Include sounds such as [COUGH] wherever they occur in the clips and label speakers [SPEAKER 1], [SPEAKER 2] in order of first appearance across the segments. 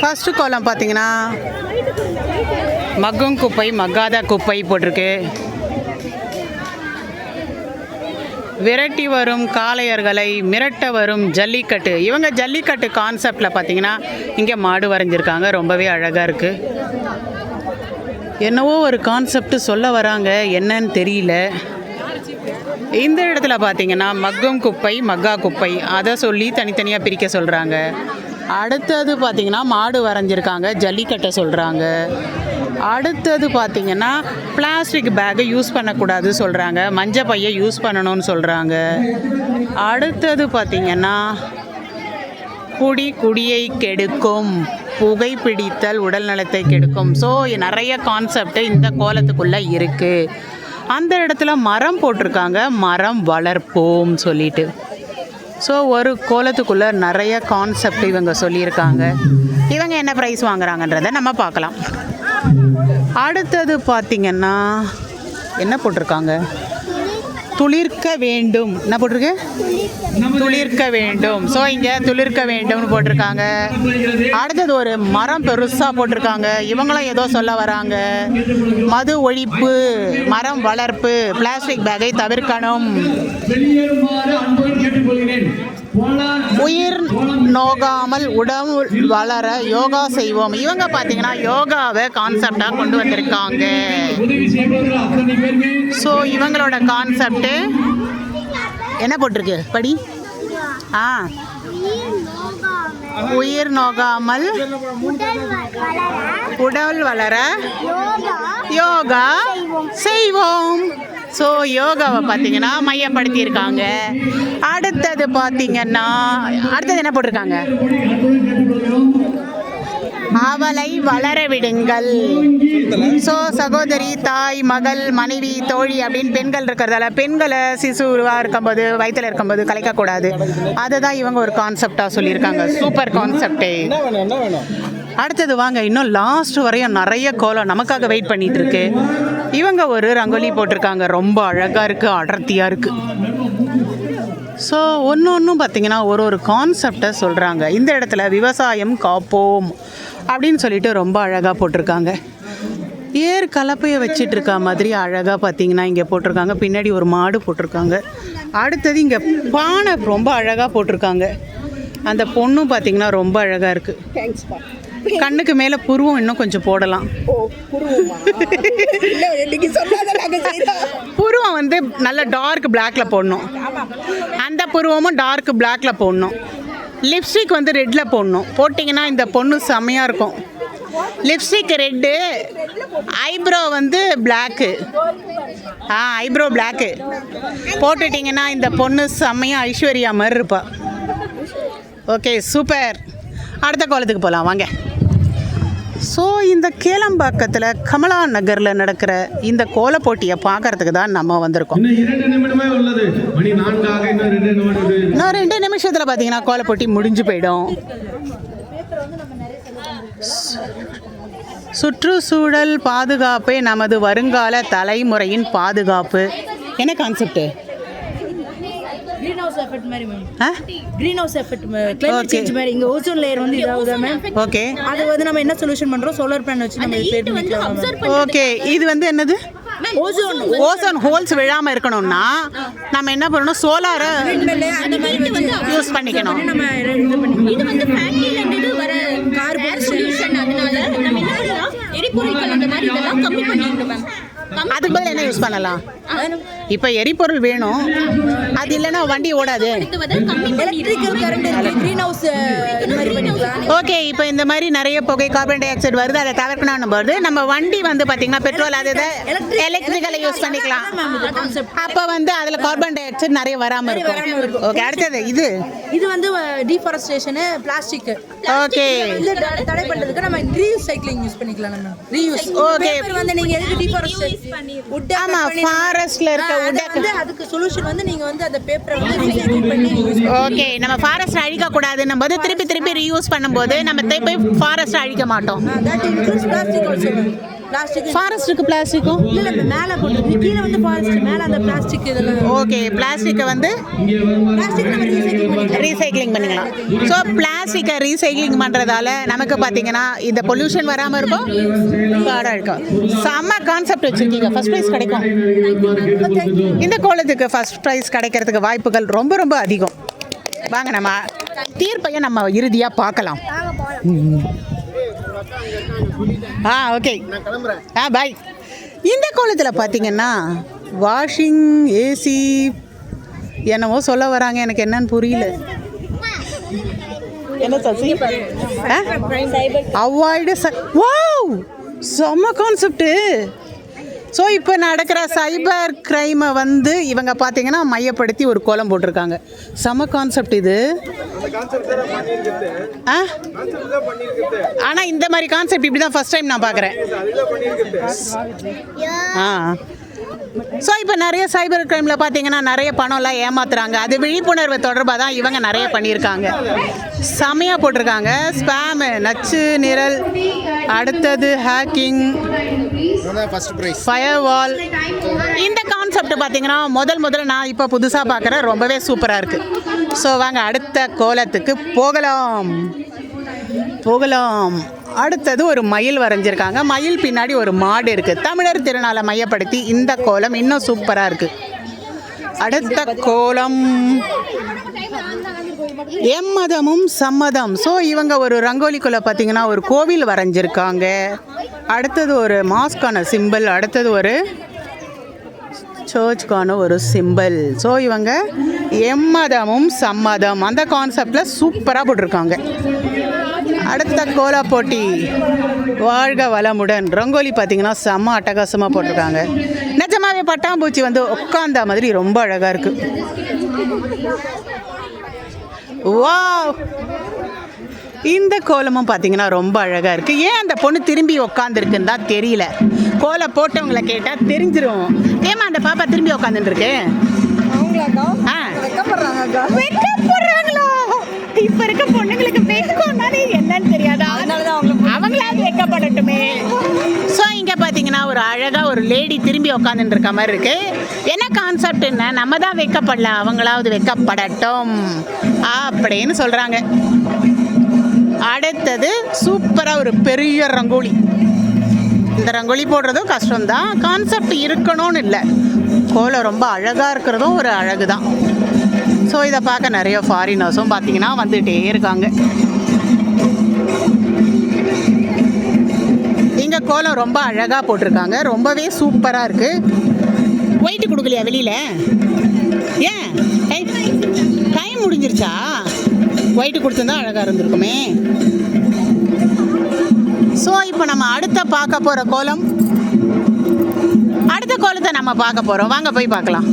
[SPEAKER 1] First கோலம் பார்த்தீங்கன்னா மக்கும் குப்பை மக்காத குப்பை போட்டிருக்கு. விரட்டி வரும் காளையர்களை மிரட்ட வரும் ஜல்லிக்கட்டு. இவங்க ஜல்லிக்கட்டு கான்செப்டில் பார்த்தீங்கன்னா இங்கே மாடு வரைஞ்சிருக்காங்க. ரொம்பவே அழகாக இருக்குது என்னவோ ஒரு கான்செப்ட் சொல்ல வராங்க. என்னன்னு தெரியல. இந்த இடத்துல பார்த்தீங்கன்னா மக்கும் குப்பை மக்கா குப்பை அதை சொல்லி தனித்தனியாக பிரிக்க சொல்கிறாங்க அடுத்தது பார்த்திங்கன்னா மாடு வரைஞ்சிருக்காங்க ஜல்லிக்கட்டை சொல்கிறாங்க அடுத்தது பார்த்தீங்கன்னா பிளாஸ்டிக் பேக்கை யூஸ் பண்ணக்கூடாது சொல்கிறாங்க மஞ்சள் பையை யூஸ் பண்ணணும்னு சொல்கிறாங்க அடுத்தது பார்த்தீங்கன்னா குடி குடியை கெடுக்கும் புகைப்பிடித்தல் உடல் நலத்தை கெடுக்கும். ஸோ நிறைய கான்செப்ட் இந்த கோலத்துக்குள்ளே இருக்குது அந்த இடத்துல மரம் போட்டிருக்காங்க மரம் வளர்ப்போம் சொல்லிட்டு. ஸோ ஒரு கோலத்துக்குள்ளே நிறைய கான்செப்ட் இவங்க சொல்லியிருக்காங்க. இவங்க என்ன ப்ரைஸ் வாங்குறாங்கன்றத நம்ம பார்க்கலாம். அடுத்தது பார்த்திங்கன்னா என்ன போட்டிருக்காங்க? துளிர்க்க வேண்டும். என்ன போட்டிருக்கு? துளிர்க்க வேண்டும். ஸோ இங்கே துளிர்க்க வேண்டும்னு போட்டிருக்காங்க. அடுத்தது ஒரு மரம் பெருசாக போட்டிருக்காங்க. இவங்களும் ஏதோ சொல்ல வராங்க. மது ஒழிப்பு மரம் வளர்ப்பு பிளாஸ்டிக் பேக்கை தவிர்க்கணும். உயிர் நோகாமல் உடம்பு வளர யோகா செய்வோம். இவங்க பார்த்தீங்கன்னா யோகாவை கான்செப்டாக கொண்டு வந்திருக்காங்க. ஸோ இவங்களோட கான்செப்ட்டு என்ன போட்டிருக்கு? படி. ஆ. உயிர் நோகாமல் உடல் வளர யோகா செய்வோம். ஸோ யோகாவை பார்த்தீங்கன்னா மையப்படுத்தியிருக்காங்க. அடுத்தது பார்த்தீங்கன்னா அடுத்தது என்ன போட்டிருக்காங்க? அவளை வளர விடுங்கள். ஸோ சகோதரி தாய் மகள் மனைவி தோழி அப்படின்னு பெண்கள் இருக்கிறதால பெண்களை சிசுவாக இருக்கும்போது வயிற்றில் இருக்கும்போது கலைக்கக்கூடாது. அதுதான் இவங்க ஒரு கான்செப்டாக சொல்லியிருக்காங்க. சூப்பர் கான்செப்டே அடுத்தது வாங்க இன்னும் லாஸ்ட் வரையும் நிறைய கோலம் நமக்காக வெயிட் பண்ணிட்டு இருக்கு. இவங்க ஒரு ரங்கோலி போட்டிருக்காங்க. ரொம்ப அழகாக இருக்குது அடர்த்தியாக இருக்குது ஸோ ஒன்று ஒன்றும் பார்த்தீங்கன்னா ஒரு ஒரு கான்செப்டை சொல்கிறாங்க இந்த இடத்துல விவசாயம் காப்போம் அப்படின்னு சொல்லிட்டு ரொம்ப அழகாக போட்டிருக்காங்க. ஏர் கலப்பையை வச்சிட்டு இருக்க மாதிரி அழகாக பார்த்தீங்கன்னா இங்கே போட்டிருக்காங்க. பின்னாடி ஒரு மாடு போட்டிருக்காங்க. அடுத்தது இங்கே பானை ரொம்ப அழகாக போட்டிருக்காங்க. அந்த பொண்ணும் பார்த்தீங்கன்னா ரொம்ப அழகாக இருக்குது கண்ணுக்கு மேலே புருவம் இன்னும் கொஞ்சம் போடலாம். புருவம்? வந்து நல்ல டார்க் பிளாக்ல போடணும். அந்த புருவமும் டார்க் பிளாக்ல போடணும். லிப்ஸ்டிக் வந்து ரெட்ல போடணும். போட்டிங்கன்னா இந்த பொண்ணு செம்மையாக இருக்கும். லிப்ஸ்டிக் ரெட்டு ஐப்ரோ வந்து பிளாக்கு ஆ ஐப்ரோ பிளாக்கு போட்டுட்டிங்கன்னா இந்த பொண்ணு செம்மையாக ஐஸ்வர்யா மாதிரி இருப்பா. ஓகே சூப்பர் அடுத்த கோலத்துக்கு போகலாம் வாங்க. ஸோ இந்த கேளம்பாக்கத்தில் கமலா நகரில் நடக்கிற இந்த கோல போட்டியை பார்க்கறதுக்கு தான் நம்ம வந்திருக்கோம்.
[SPEAKER 2] இன்னும் ரெண்டு
[SPEAKER 1] நிமிஷத்தில் பார்த்தீங்கன்னா கோல போட்டி முடிஞ்சு போயிடும். சுற்றுச்சூழல் பாதுகாப்பே நமது வருங்கால தலைமுறையின் பாதுகாப்பு. என்ன கான்செப்ட்
[SPEAKER 3] கிரீன் ஹவுஸ் எஃபெக்ட் மாதிரி மேம்
[SPEAKER 1] ஆ?
[SPEAKER 3] Green house effect climate
[SPEAKER 1] Okay.
[SPEAKER 3] Change மாதிரி இங்க ஓசோன் லேயர் வந்து இதாகுதா மேம்
[SPEAKER 1] ஓகே
[SPEAKER 3] அது வந்து நம்ம என்ன சொல்யூஷன் பண்றோம்? சோலார் பேனல் வச்சு நம்ம இது பேர் பண்ணிக்கலாம்
[SPEAKER 1] ஓகே இது வந்து என்னது?
[SPEAKER 3] ஓசோன்
[SPEAKER 1] ஓசோன் ஹோல்ஸ் விழாமல் இருக்கணும்னா நம்ம என்ன பண்ணணும்? சோலாரை யூஸ் பண்ணிக்கணும்.
[SPEAKER 3] நம்ம இது
[SPEAKER 4] வந்து ஃபேக்டரியில இருந்து வர கார் பொல்யூஷன் அதனால நம்ம என்ன பண்ணலாம்? எரிபொருட்கள் அந்த மாதிரி இதெல்லாம் கம்மி மேம்
[SPEAKER 1] அதுக்கு பதில் என்ன யூஸ் பண்ணலாம்? இப்போ எரிபொருள் வேணும். அது இல்லைன்னா வண்டி ஓடாது.
[SPEAKER 3] எலக்ட்ரிக்கல் கரண்ட் இருக்கு கிரீன் ஹவுஸ் இது மாதிரி பண்ணிக்கலாம்.
[SPEAKER 1] ஓகே இப்போ இந்த மாதிரி நிறைய புகை கார்பன் டை ஆக்சைடு வருது அதை தவிர்க்கணும் போது நம்ம வண்டி வந்து பார்த்தீங்கன்னா பெட்ரோல் அது எலக்ட்ரிக்கலை யூஸ் பண்ணிக்கலாம். அப்போ வந்து அதில் கார்பன் டை ஆக்சைடு நிறைய வராமல் இருக்கும். ஓகே அடுத்தது இது.
[SPEAKER 3] இது வந்து டீஃபாரஸ்டேஷன் பிளாஸ்டிக்
[SPEAKER 1] ஓகே
[SPEAKER 3] வந்து தடை- பண்றதுக்கு நம்ம ரீயூஸ் சைக்கிளிங் யூஸ் பண்ணிக்கலாம் நம்ம. ரீயூஸ். பேப்பர் வந்து நீங்க எதுக்கு டீஃபாரஸ்டேஷன் வுட்
[SPEAKER 1] ஆமா, forestல இருக்க
[SPEAKER 3] வந்து அதுக்கு சொல்யூஷன் வந்து நீங்க வந்து அந்த பேப்பரை வந்து ரீசைக்கிள் பண்ணி யூஸ்
[SPEAKER 1] ஓகே நம்ம ஃபாரஸ்ட் அழிக்க கூடாதுன்னும் போது திருப்பி திருப்பி ரீயூஸ் பண்ணும்போது நம்ம திருப்பி ஃபாரஸ்ட் அழிக்க மாட்டோம்.
[SPEAKER 3] பிளாஸ்டிக்
[SPEAKER 1] ஃபாரஸ்ட்டுக்கு பிளாஸ்டிக்கும்
[SPEAKER 3] இல்ல மேல போட்டு கீழே வந்து ஃபாரஸ்ட் மேல அந்த பிளாஸ்டிக் இதெல்லாம்
[SPEAKER 1] ஓகே பிளாஸ்டிக்கை வந்து ரீசைக்ளிங் பண்ணிக்கலாம். ஸோ பிளாஸ்டிக்கை ரீசைக்ளிங் பண்ணுறதால நமக்கு பார்த்தீங்கன்னா இந்த பொல்யூஷன் வராமல் இருக்கும் காடாக இருக்கும். செம்ம கான்செப்ட் வச்சுருக்கீங்க. ஃபர்ஸ்ட் ப்ரைஸ் கிடைக்கும். இந்த கோலத்துக்கு ஃபர்ஸ்ட் ப்ரைஸ் கிடைக்கிறதுக்கு வாய்ப்புகள் ரொம்ப ரொம்ப அதிகம். வாங்க நம்ம தீர்ப்பையை நம்ம இறுதியாக பார்க்கலாம். ஆ ஓகே ஆ பாய் இந்த கோலத்தில் பார்த்தீங்கன்னா வாஷிங் ஏசி என்னவோ சொல்ல வராங்க. எனக்கு என்னன்னு புரியல. என்ன சசி? அவாய்டு வாவ் செம்ம கான்செப்ட்டு ஸோ இப்போ நடக்கிற சைபர் க்ரைமை வந்து இவங்க பார்த்தீங்கன்னா மையப்படுத்தி ஒரு கோலம் போட்டிருக்காங்க. செம்ம கான்செப்ட் இது. ஆ? ஆனால் இந்த மாதிரி கான்செப்ட் இப்படி தான் ஃபஸ்ட் டைம் நான் பார்க்குறேன் ஆ. ஸோ இப்போ நிறைய சைபர் கிரைமில் பார்த்தீங்கன்னா நிறைய பணம்லாம் ஏமாத்துறாங்க. அது விழிப்புணர்வு தொடர்பாக தான் இவங்க நிறைய பண்ணியிருக்காங்க. செமையாக போட்டிருக்காங்க. ஸ்பேமு நச்சு நிரல் அடுத்தது ஹேக்கிங் ஃபயர் வால் இந்த கான்செப்ட் பார்த்தீங்கன்னா முதல் முதல்ல நான் இப்போ புதுசாக பார்க்குறேன் ரொம்பவே சூப்பராக இருக்குது ஸோ வாங்க அடுத்த கோலத்துக்கு போகலாம். போகலாம். அடுத்தது ஒரு மயில் வரைஞ்சிருக்காங்க. மயில் பின்னாடி ஒரு மாடு இருக்குது தமிழர் திருநாளை மையப்படுத்தி இந்த கோலம் இன்னும் சூப்பராக இருக்குது அடுத்த கோலம். எம்மதமும் சம்மதம். ஸோ இவங்க ஒரு ரங்கோலிக்குள்ளே பார்த்தீங்கன்னா ஒரு கோவில் வரைஞ்சிருக்காங்க. அடுத்தது ஒரு மாஸ்கான சிம்பிள் அடுத்தது ஒரு சர்ச்சுக்கான ஒரு சிம்பிள் ஸோ இவங்க எம்மதமும் சம்மதம். அந்த கான்செப்டில் சூப்பராக போட்டிருக்காங்க. அடுத்த கோலா போட்டி. வாழ்க வளமுடன். ரங்கோலி பார்த்தீங்கன்னா செம்ம அட்டகாசமாக போட்டிருக்காங்க. பட்டாம்பூச்சி வந்து உட்காந்த மாதிரி ரொம்ப அழகாக இருக்குது வாவ்! இந்த கோலமும் பார்த்தீங்கன்னா ரொம்ப அழகாக இருக்குது ஏன் அந்த பொண்ணு திரும்பி உக்காந்துருக்குன்னு தான் தெரியல. கோலை போட்டவங்களை கேட்டால் தெரிஞ்சிரும். ஏமா அந்த பாப்பா திரும்பி உக்காந்துருக்கு ஆ. இப்போ இருக்க பொண்ணுங்களுக்கு வெக்கம்னாலே என்னன்னு தெரியாதா? அவங்களாவது வெக்கப்படட்டுமே. ஸோ பார்த்தீங்கன்னா ஒரு அழகாக ஒரு லேடி திரும்பி உக்காந்துட்டு இருக்க மாதிரி இருக்கு. என்ன கான்செப்ட் என்ன நம்ம தான் வைக்கப்படல அவங்களாவது வைக்கப்படட்டும் அப்படின்னு சொல்கிறாங்க அடுத்தது சூப்பராக ஒரு பெரிய ரங்கோலி. இந்த ரங்கோலி போடுறதும் கஷ்டம்தான். கான்செப்ட் இருக்கணும்னு இல்லை. கோலம் ரொம்ப அழகாக இருக்கிறதும் ஒரு அழகு தான் ஸோ இதை பார்க்க நிறைய ஃபாரினர்ஸும் பார்த்தீங்கன்னா வந்துகிட்டே இருக்காங்க. கோலம் ரொம்ப அழகாக போட்டிருக்காங்க. ரொம்பவே சூப்பராக இருக்குது ஒயிட்டு கொடுக்கலையா வெளியில்? ஏன்? டைம் முடிஞ்சிருச்சா? ஒயிட்டு கொடுத்துருந்தா அழகாக இருந்திருக்குமே. ஸோ இப்போ நம்ம அடுத்த பார்க்க போகிற கோலம். அடுத்த கோலத்தை நம்ம பார்க்க போகிறோம் வாங்க போய் பார்க்கலாம்.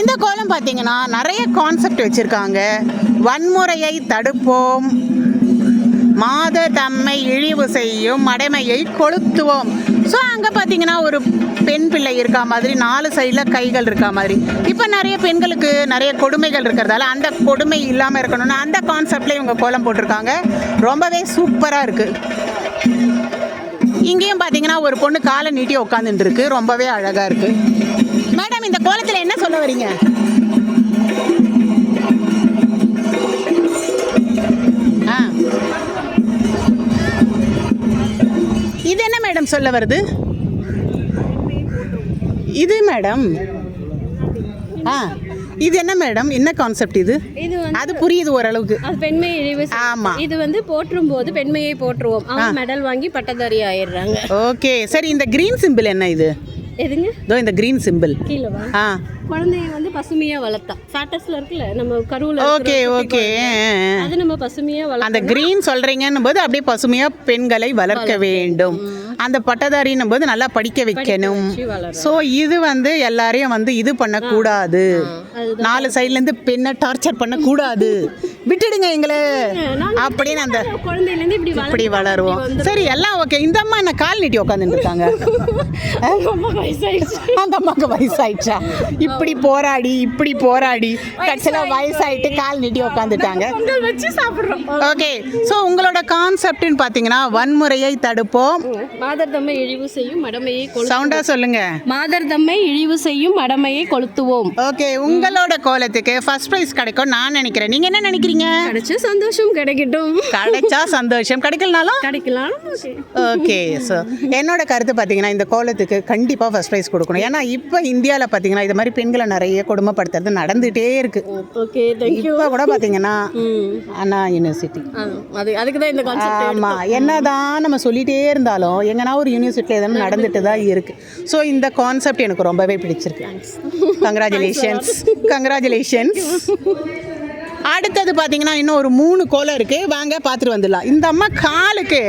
[SPEAKER 1] இந்த கோலம் பார்த்தீங்கன்னா நிறைய கான்செப்ட் வச்சுருக்காங்க. வன்முறையை தடுப்போம். மாத தம்மை இழிவு செய்யும் மடைமையை கொளுத்துவோம். ஸோ அங்கே பார்த்தீங்கன்னா ஒரு பெண் பிள்ளை இருக்கா மாதிரி நாலு சைடில் கைகள் இருக்கா மாதிரி. இப்போ நிறைய பெண்களுக்கு நிறைய கொடுமைகள் இருக்கிறதால அந்த கொடுமை இல்லாமல் இருக்கணும்னு அந்த கான்செப்டில் இவங்க கோலம் போட்டிருக்காங்க. ரொம்பவே சூப்பராக இருக்குது இங்கேயும் பார்த்தீங்கன்னா ஒரு பொண்ணு காலை நீட்டி உட்காந்துட்டு இருக்கு. ரொம்பவே அழகாக இருக்குது மேடம் இந்த கோலத்தில் என்ன சொல்ல வரீங்க? இது என்ன மேடம் சொல்ல வருது? இது மேடம். ஆ இது என்ன மேடம்? என்ன கான்செப்ட் இது?
[SPEAKER 5] இது
[SPEAKER 1] அது புரியுது ஓரளவுக்கு.
[SPEAKER 5] அது பெண்மை இழிவு
[SPEAKER 1] ஆமா.
[SPEAKER 5] இது வந்து போற்றும் போது பெண்மையை போற்றுவோம். அவங்க மெடல் வாங்கி பட்டதாரி ஆயிடுறாங்க.
[SPEAKER 1] ஓகே சரி இந்த கிரீன் சிம்பிள் என்ன இது?
[SPEAKER 5] எதுங்க?
[SPEAKER 1] இதோ இந்த கிரீன் சிம்பிள்
[SPEAKER 5] கீழே வா
[SPEAKER 1] ஆ.
[SPEAKER 5] குழந்தைய வந்து பசுமையா வளர்த்தா. ஃபேட்டஸ்ல இருக்குல்ல நம்ம கருவுல
[SPEAKER 1] ஓகே ஓகே
[SPEAKER 5] அது நம்ம பசுமையா
[SPEAKER 1] அந்த
[SPEAKER 5] வளர்த்தா
[SPEAKER 1] கிரீன் சொல்றீங்கன்னும் போது அப்படியே பசுமையா பெண்களை வளர்க்க வேண்டும். அந்த பட்டதாரின்னும் போது நல்லா படிக்க வைக்கணும். ஸோ இது வந்து எல்லாரையும் வந்து இது பண்ணக்கூடாது. நாலு சைட்லேருந்து பெண்ணை டார்ச்சர் பண்ணக்கூடாது. விட்டுடுங்க எங்களை. அப்படின்னு அந்த
[SPEAKER 5] குழந்தையிலேருந்து இப்படி
[SPEAKER 1] இப்படி வளருவோம். சரி எல்லாம் ஓகே. இந்த அம்மா என்ன கால் நீட்டி உட்காந்துட்டு இருக்காங்க? [LAUGHS] அந்த அம்மாவுக்கு வயசாயிடுச்சா. இப்படி போராடி இப்படி போராடி கடைசியில் வயசாயிட்டு கால் நீட்டி உட்காந்துட்டாங்க ஓகே ஸோ உங்களோட கான்செப்ட்னு பார்த்தீங்கன்னா வன்முறையை தடுப்போம்.
[SPEAKER 5] மாதர் தம்மை இழிவு செய்யும் மடமையை கொளு
[SPEAKER 1] சவுண்டாக சொல்லுங்க.
[SPEAKER 5] மாதர் தம்மை இழிவு செய்யும் மடமையை கொளுத்துவோம்.
[SPEAKER 1] ஓகே உங்களோட கோலத்துக்கு ஃபர்ஸ்ட் ப்ரைஸ் கிடைக்கும் நான் நினைக்கிறேன். நீங்கள் என்ன நினைக்கிறீங்க?
[SPEAKER 5] கிடைச்ச சந்தோஷம் கிடைக்கட்டும்.
[SPEAKER 1] கிடைச்சா சந்தோஷம். கிடைக்கலனாலும்?
[SPEAKER 5] கிடைக்கலாம்.
[SPEAKER 1] ஓகே ஸோ என்னோட கருத்து பார்த்தீங்கன்னா இந்த கோலத்துக்கு கண்டிப்பாக ஃபர்ஸ்ட் ப்ரைஸ் கொடுக்கணும். ஏன்னா இப்போ இந்தியாவில் பார்த்தீங்கன்னா இது மாதிரி பெண்களை நிறைய கொடுமைப்படுத்துறது நடந்துகிட்டே இருக்கு.
[SPEAKER 5] ஓகே
[SPEAKER 1] இப்போ கூட பார்த்தீங்கன்னா அண்ணா யூனிவர்சிட்டி
[SPEAKER 5] அது அதுக்கு தான் இந்த கான்செப்ட்
[SPEAKER 1] ஆமாம் என்னதான் நம்ம சொல்லிகிட்டே இருந்தாலும் எங்கன்னா ஒரு யூனிவர்சிட்டியில் எதுவும் நடந்துட்டு தான் இருக்குது ஸோ இந்த கான்செப்ட் எனக்கு ரொம்பவே பிடிச்சிருக்கு. கங்க்ராச்சுலேஷன்ஸ் கங்க்ராச்சுலேஷன்ஸ் அடுத்தது பார்த்தீங்கன்னா இன்னும் ஒரு மூணு கோலம் இருக்குது வாங்க பார்த்துட்டு வந்துடலாம். இந்த அம்மா காலுக்கு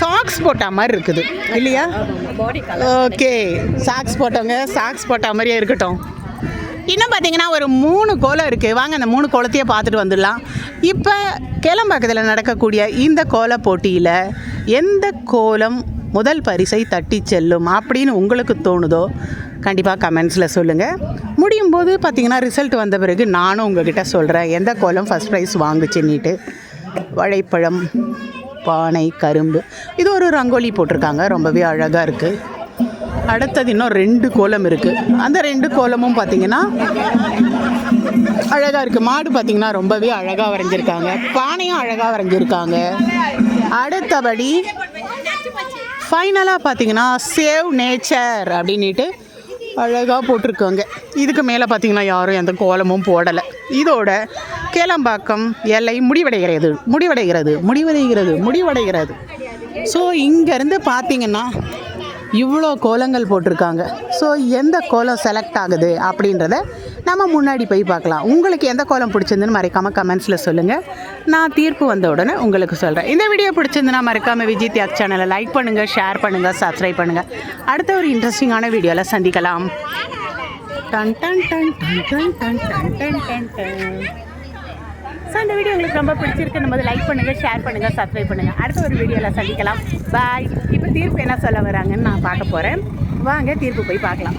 [SPEAKER 1] சாக்ஸ் போட்ட மாதிரி இருக்குது. இல்லையா? ஓகே சாக்ஸ் போட்டவங்க சாக்ஸ் போட்ட மாதிரியே இருக்கட்டும். இன்னும் பார்த்தீங்கன்னா ஒரு மூணு கோலம் இருக்குது வாங்க அந்த மூணு கோலத்தையே பார்த்துட்டு வந்துடலாம். இப்போ கேளம்பாக்கத்தில் நடக்கக்கூடிய இந்த கோல போட்டியில் எந்த கோலம் முதல் பரிசை தட்டி செல்லும் அப்படின்னு உங்களுக்கு தோணுதோ கண்டிப்பாக கமெண்ட்ஸில் சொல்லுங்கள் முடியும் போது பார்த்தீங்கன்னா ரிசல்ட் வந்த பிறகு நானும் உங்ககிட்ட சொல்கிறேன் எந்த கோலம் ஃபஸ்ட் ப்ரைஸ் வாங்குச்சுன்னிட்டு. வாழைப்பழம் பானை கரும்பு. இது ஒரு ரங்கோலி போட்டிருக்காங்க. ரொம்பவே அழகாக இருக்குது அடுத்தது இன்னும் ரெண்டு கோலம் இருக்குது அந்த ரெண்டு கோலமும் பார்த்திங்கன்னா அழகாக இருக்குது மாடு பார்த்தீங்கன்னா ரொம்பவே அழகாக வரைஞ்சிருக்காங்க. பானையும் அழகாக வரைஞ்சிருக்காங்க. அடுத்தபடி ஃபைனலாக பார்த்திங்கன்னா சேவ் நேச்சர் அப்படின்ட்டு அழகாக போட்டிருக்காங்க. இதுக்கு மேலே பார்த்தீங்கன்னா யாரும் எந்த கோலமும் போடலை. இதோட கேளம்பாக்கம் எல்லை முடிவடைகிறது. முடிவடைகிறது. முடிவடைகிறது. முடிவடைகிறது. ஸோ இங்கேருந்து பார்த்தீங்கன்னா இவ்வளோ கோலங்கள் போட்டிருக்காங்க. ஸோ எந்த கோலம் செலக்ட் ஆகுது அப்படின்றத நம்ம முன்னாடி போய் பார்க்கலாம். உங்களுக்கு எந்த கோலம் பிடிச்சிருந்துன்னு மறக்காமல் கமெண்ட்ஸில் சொல்லுங்கள் நான் தீர்ப்பு வந்த உடனே உங்களுக்கு சொல்கிறேன் இந்த வீடியோ பிடிச்சிருந்துன்னா மறக்காமல் விஜய் தியாக் சேனலை லைக் பண்ணுங்கள் ஷேர் பண்ணுங்கள் சப்ஸ்கிரைப் பண்ணுங்கள் அடுத்த ஒரு இன்ட்ரெஸ்டிங்கான வீடியோவில் சந்திக்கலாம். டன் டன் டன் டன் டன் டன் டன் டன் டன் டன். ஸோ இந்த வீடியோ உங்களுக்கு ரொம்ப பிடிச்சிருக்கு நம்ம லைக் பண்ணுங்கள் ஷேர் பண்ணுங்கள் சப்ஸ்கிரைப் பண்ணுங்கள் அடுத்த ஒரு வீடியோவில் சந்திக்கலாம். பாய் இப்போ தீர்ப்பு என்ன சொல்ல வராங்கன்னு நான் பார்க்க போகிறேன் வாங்க தீர்ப்பு போய் பார்க்கலாம்.